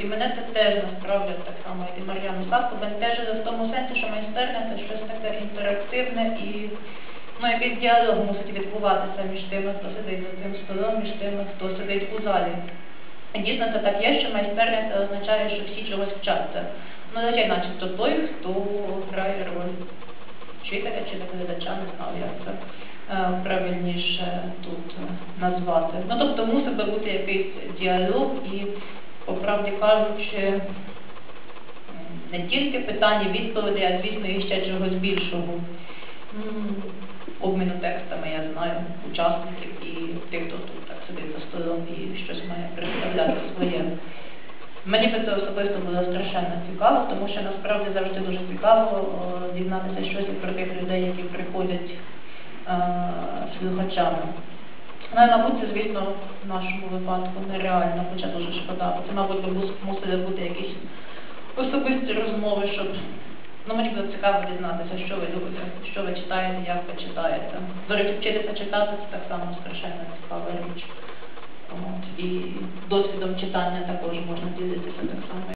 і мене це теж насправді так само, і Мар'яну Савку, бентежило в тому сенсі, що майстерня це щось таке інтерактивне і ну, якийсь діалог мусить відбуватися між тими, хто сидить за цим столом, між тими, хто сидить у залі. Дійсно, це так є, що майстерня це означає, що всі чогось вчаться. Ну, начебто той, хто грає роль вчителя чи викладача, не знаю, як це е, правильніше тут е, назвати. Ну, тобто мусить би бути якийсь діалог і, по правді кажучи, не тільки питання відповіді, а звісно, і ще чогось більшого. Обміну текстами, я знаю, учасників і тих, хто тут так сидить за столом і щось має представляти своє. Мені би це особисто було страшенно цікаво, тому що насправді завжди дуже цікаво дізнатися щось про тих людей, які приходять е, слухачами. І, мабуть, звісно, в нашому випадку нереально, хоча дуже шкода, бо це, мабуть, мусили бути якісь особисті розмови, щоб ну, мені було цікаво дізнатися, що ви любите, що ви читаєте, як ви читаєте. До речі, вчитися читати це так само страшенно цікава річ. От. І досвідом читання також можна ділитися так само.